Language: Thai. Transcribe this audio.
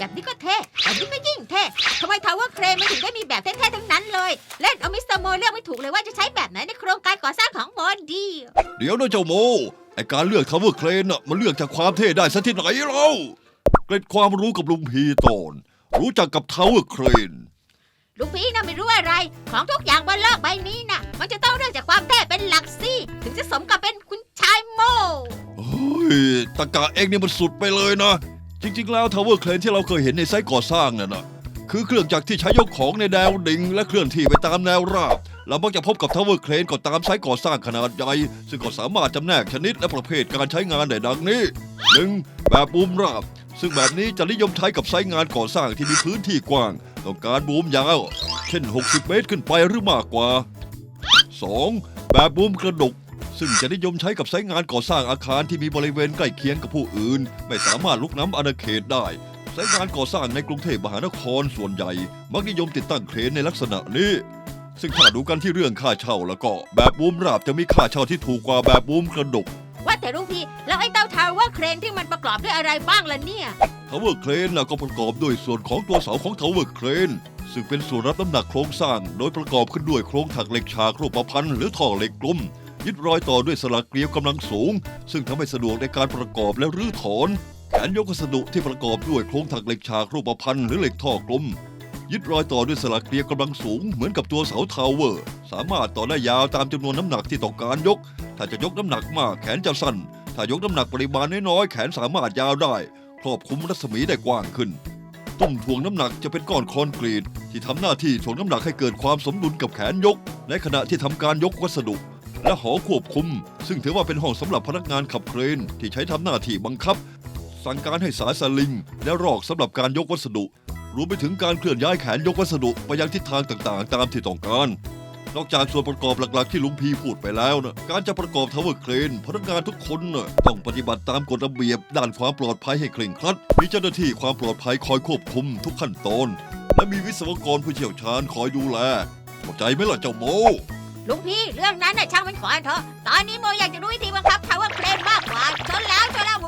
แบบนี้ก็เท่แบบนี้ก็ยิ่งเท่ทำไมทาวเวอร์เครนมันถึงได้มีแบบเท่ๆทั้งนั้นเลย เล่นเอามิสเตอร์โมเลือกไม่ถูกเลยว่าจะใช้แบบไหนในโครงการก่อสร้างของโมดีเดี๋ยวนะเจ้าโมไอการเลือกทาวเวอร์เครนน่ะมันเลือกจากความเท่ได้ซะที่ไหนเล่าเกร็ดความรู้กับลุงพีตอน รู้จักกับทาวเวอร์เครนลุงพี่น่ะไม่รู้อะไร ของทุกอย่างบนโลกใบนี้น่ะ มันจะต้องเลือกจากความเท่เป็นหลักสิถึงจะสมกับเป็นคุณชายโมเฮ้ยตะกะเองนี่มันสุดไปเลยนะ จริงๆ แล้วทาวเวอร์เครนที่เราเคยเห็นในไซต์ก่อสร้างน่ะนะคือเครื่องจักรที่ใช้ยกของในแนวดิ่งและเคลื่อนที่ไปตามแนวราบ เรามักจะพบกับทาวเวอร์เครนก็ตามไซต์ก่อสร้างขนาดใหญ่ ซึ่งก็สามารถจำแนกชนิดและประเภทการใช้งานได้ดังนี้หนึ่งแบบบูมราบ ซึ่งแบบนี้จะนิยมใช้กับไซต์งานก่อสร้างที่มีพื้นที่กว้างต้องการบูมยาว เช่น 60 เมตรขึ้นไปหรือมากกว่า 2. แบบบูมกระดก ซึ่งจะนิยมใช้กับไซต์งานก่อสร้างอาคารที่มีบริเวณใกล้เคียงกับผู้อื่น ไม่สามารถลุกน้ำอาณาเขตได้ไซต์งานก่อสร้างในกรุงเทพมหานครส่วนใหญ่ มักนิยมติดตั้งเครนในลักษณะนี้ ซึ่งถ้าดูกันที่เรื่องค่าเช่าแล้วก็ แบบบูมราบจะมีค่าเช่าที่ถูกกว่าแบบบูมกระดกว่าแต่ลุงพี่แล้วไอ้เต้าทาวเวอร์เครนที่มันประกอบด้วยอะไรบ้างล่ะเนี่ยทาวเวอร์เครนก็ประกอบด้วยส่วนของตัวเสาของทาวเวอร์เครนซึ่งเป็นส่วนรับน้ำหนักโครงสร้าง โดยประกอบขึ้นด้วยโครงถักเหล็กฉากรูปพันธ์หรือท่อเหล็กกลม ยึดรอยต่อด้วยสลักเกลียวกำลังสูง ซึ่งทำให้สะดวกในการประกอบและรื้อถอนแขนยกวัสดุที่ประกอบด้วยโครงถักเหล็กฉากรูปพันธ์หรือเหล็กท่อกลม ยึดรอยต่อด้วยสลักเกลียวกำลังสูงเหมือนกับตัวเสาทาวเวอร์ สามารถต่อได้ยาวตามจำนวนน้ำหนักที่ต้องการยก ถ้าจะยกน้ำหนักมากแขนจะสั้น ถ้ายกน้ำหนักปริมาณน้อยๆแขนสามารถยาวได้ ครอบคลุมรัศมีได้กว้างขึ้นตุ้มถ่วงน้ำหนักจะเป็นก้อนคอนกรีต ที่ทำหน้าที่ถ่วงน้ำหนักให้เกิดความสมดุลกับแขนยก ในขณะที่ทำการยกวัสดุ และหอควบคุม ซึ่งถือว่าเป็นห้องสำหรับพนักงานขับเครน ที่ใช้ทำหน้าที่บังคับ สั่งการให้สายสลิง และรอกสำหรับการยกวัสดุ รวมไปถึงการเคลื่อนย้ายแขนยกวัสดุไปยังทิศทางต่างๆ ตามที่ต้องการนอกจากส่วนประกอบหลักๆ ที่ลุงพีพูดไปแล้วนะการจะประกอบทาวเวอร์เครนพนักงานทุกคนนะต้องปฏิบัติตามกฎระเบียบ ด้านความปลอดภัยให้เคร่งครัด มีเจ้าหน้าที่ความปลอดภัยคอยควบคุมทุกขั้นตอน และมีวิศวกรผู้เชี่ยวชาญคอยดูแลเข้าใจไหมล่ะเจ้าโม ลุงพี่เรื่องนั้นน่ะช่างมันขอนเถอะ ตอนนี้โมอยากจะรู้วิธีบังคับ power crane มากกว่าจนแล้วจนแล้วผ